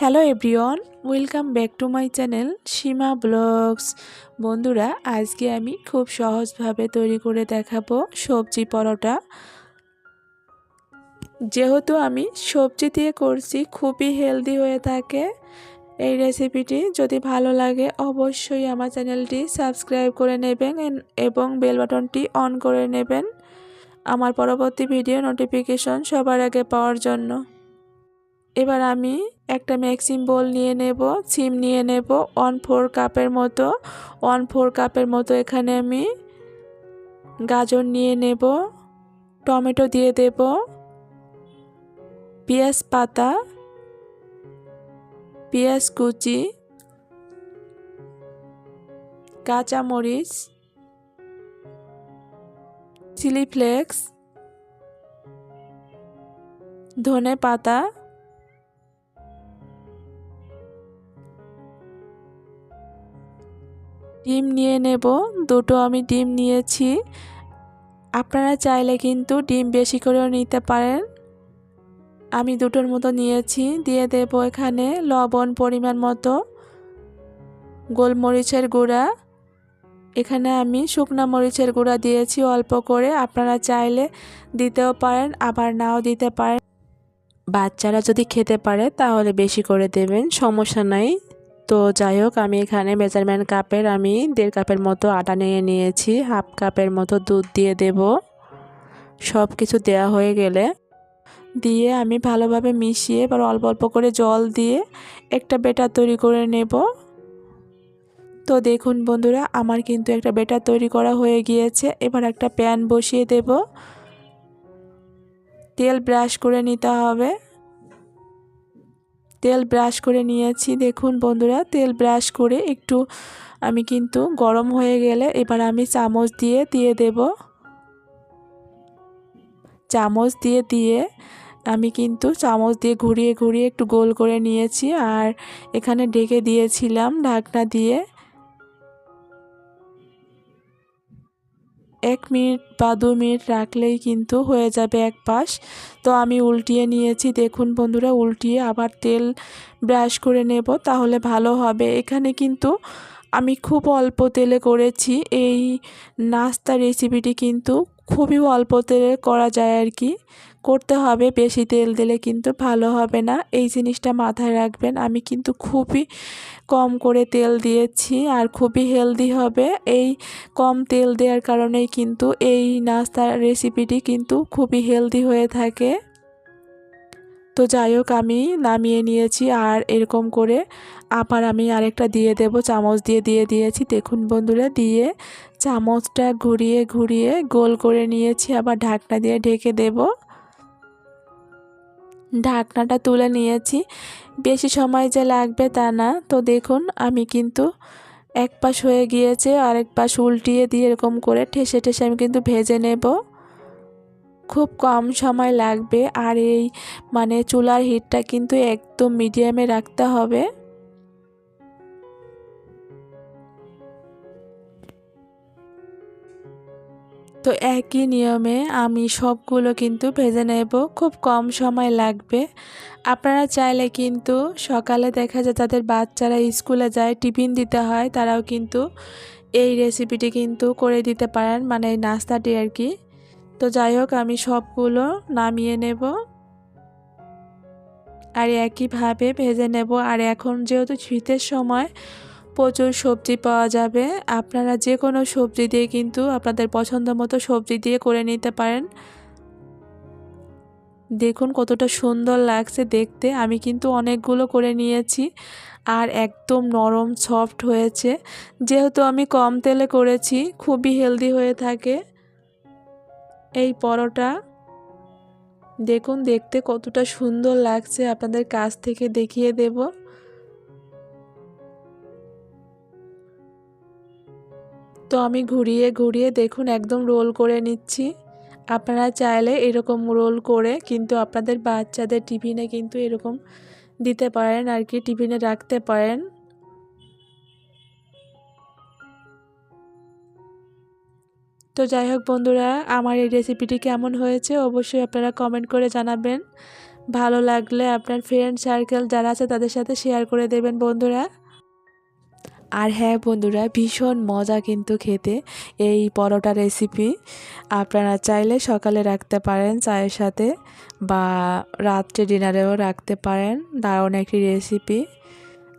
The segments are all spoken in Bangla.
Hello everyone welcome back to my channel Seema blogs বন্ধুরা, আজকে আমি খুব সহজভাবে তৈরি করে দেখাবো সবজি পরোটা। যেহেতু আমি সবজি দিয়ে করছি, খুবই হেলদি হয়ে থাকে। এই রেসিপিটি যদি ভালো লাগে, অবশ্যই আমার চ্যানেলটি সাবস্ক্রাইব করে নেবেন এবং বেল বাটনটি অন করে নেবেন। আমার পরবর্তী ভিডিও নোটিফিকেশন সবার আগে পাওয়ার জন্য। এবার আমি একটা ম্যাক্সিম বোল নিয়ে নেব, সিম নিয়ে নেব ওয়ান ফোর কাপের মতো ওয়ান ফোর কাপের মতো এখানে আমি গাজর নিয়ে নেব, টমেটো দিয়ে দেব, পেঁয়াজ পাতা, পেঁয়াজ কুচি, কাঁচামরিচ, চিলি ফ্লেক্স, ধনে পাতা ডিম নিয়ে নেব। দুটো আমি ডিম নিয়েছি। আপনারা চাইলে কিন্তু ডিম বেশি করেও নিতে পারেন। আমি দুটোর মতো নিয়েছি। দিয়ে দেব এখানে লবণ পরিমাণ মতো, গোলমরিচের গুঁড়া। এখানে আমি শুকনা মরিচের গুঁড়া দিয়েছি অল্প করে। আপনারা চাইলে দিতেও পারেন, আবার নাও দিতে পারেন। বাচ্চারা যদি খেতে পারে তাহলে বেশি করে দেবেন, সমস্যা নাই। তো যাই হোক, আমি এখানে মেজারমেন্ট কাপের, আমি দেড় কাপের মতো আটা নিয়ে নিয়েছি, হাফ কাপের মতো দুধ দিয়ে দেব। সব কিছু দেওয়া হয়ে গেলে দিয়ে আমি ভালোভাবে মিশিয়ে এবার অল্প অল্প করে জল দিয়ে একটা বেটার তৈরি করে নেব। তো দেখুন বন্ধুরা, আমার কিন্তু একটা বেটার তৈরি করা হয়ে গিয়েছে। এবার একটা প্যান বসিয়ে দেব। তেল ব্রাশ করে নিতে হবে। তেল ব্রাশ করে নিয়েছি। দেখুন বন্ধুরা, তেল ব্রাশ করে একটু আমি কিন্তু গরম হয়ে গেলে এবার আমি চামচ দিয়ে দিয়ে দেব। চামচ দিয়ে দিয়ে আমি কিন্তু চামচ দিয়ে ঘুরিয়ে ঘুরিয়ে একটু গোল করে নিয়েছি। আর এখানে ডেকে দিয়েছিলাম ঢাকনা দিয়ে। এক মিনিট বা দু মিনিট রাখলেই কিন্তু হয়ে যাবে এক পাশ। তো আমি উল্টিয়ে নিয়েছি। দেখুন বন্ধুরা, উল্টিয়ে আবার তেল ব্রাশ করে নেব, তাহলে ভালো হবে। এখানে কিন্তু আমি খুব অল্প তেলে করেছি। এই নাস্তা রেসিপিটি কিন্তু খুবই অল্প তেলে করা যায় আর কি। করতে হবে, বেশি তেল দিলে কিন্তু ভালো হবে না। এই জিনিসটা মাথায় রাখবেন, আমি কিন্তু খুবই কম করে তেল দিয়েছি আর খুবই হেলদি হবে। এই কম তেল দেওয়ার কারণেই কিন্তু এই নাস্তার রেসিপিটি কিন্তু খুবই হেলদি হয়ে থাকে। তো যাই হোক, আমি নামিয়ে নিয়েছি আর এরকম করে আবার আমি আরেকটা দিয়ে দেব, চামচ দিয়ে দিয়ে দিয়েছি। দেখুন বন্ধুরা, দিয়ে চামচটা ঘুরিয়ে ঘুরিয়ে গোল করে নিয়েছি, আবার ঢাকনা দিয়ে ঢেকে দেব। ঢাকনাটা তুলে নিয়েছি। বেশি সময় যে লাগবে তা না। তো দেখুন, আমি কিন্তু এক পাশ হয়ে গিয়েছে, আরেক পাশ উল্টিয়ে দিয়ে এরকম করে ঠেসে ঠেসে আমি কিন্তু ভেজে নেব। খুব কম সময় লাগবে আর এই মানে চুলার হিটটা কিন্তু একদম মিডিয়ামে রাখতে হবে। তো একই নিয়মে আমি সবগুলো কিন্তু ভেজে নেব, খুব কম সময় লাগবে। আপনারা চাইলে কিন্তু সকালে দেখা যায় তাদের বাচ্চারা স্কুলে যায়, টিফিন দিতে হয়, তারাও কিন্তু এই রেসিপিটি কিন্তু করে দিতে পারেন মানে এই নাস্তাটি আর কি। তো যাই হোক, আমি সবগুলো নামিয়ে নেব। আর একইভাবে ভেজে নেব। আর এখন যেহেতু শীতের সময়, প্রচুর সবজি পাওয়া যাবে। আপনারা যে কোনো সবজি দিয়ে কিন্তু আপনাদের পছন্দ মতো সবজি দিয়ে করে নিতে পারেন। দেখুন কতটা সুন্দর লাগছে দেখতে। আমি কিন্তু অনেকগুলো করে নিয়েছি। আর একদম নরম, সফট হয়েছে। যেহেতু আমি কম তেলে করেছি, খুবই হেলদি হয়ে থাকে। এই পরোটা। দেখুন, দেখতে কতটা সুন্দর লাগছে। আপনাদের কাছ থেকে দেখিয়ে দেব। তো আমি ঘুরিয়ে ঘুরিয়ে দেখুন, একদম রোল করে নিচ্ছি। আপনারা চাইলে এরকম রোল করে কিন্তু আপনাদের বাচ্চাদের টিফিনে কিন্তু এরকম দিতে পারেন আর কি, টিফিনে রাখতে পারেন। তো যাই হোক বন্ধুরা, আমার এই রেসিপিটি কেমন হয়েছে অবশ্যই আপনারা কমেন্ট করে জানাবেন। ভালো লাগলে আপনার ফ্রেন্ড সার্কেল যারা আছে তাদের সাথে শেয়ার করে দেবেন বন্ধুরা। আর হ্যাঁ বন্ধুরা, ভীষণ মজা কিন্তু খেতে এই পরোটা রেসিপি আপনারা চাইলে সকালে রাখতে পারেন চায়ের সাথে বা রাত্রে ডিনারেও রাখতে পারেন। দারুণ একটি রেসিপি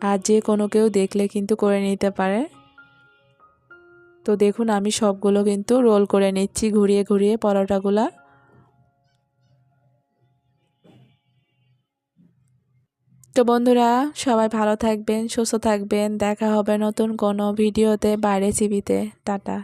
আর যে কোনো কেউ দেখলে কিন্তু করে নিতে পারে। তো দেখুন, আমি সবগুলো কিন্তু রোল করে নিচ্ছি ঘুরিয়ে ঘুরিয়ে পরোটাগুলা। তো বন্ধুরা, সবাই ভালো থাকবেন, সুস্থ থাকবেন। দেখা হবে নতুন কোনো ভিডিওতে বাইরে চিবিতে টাটা।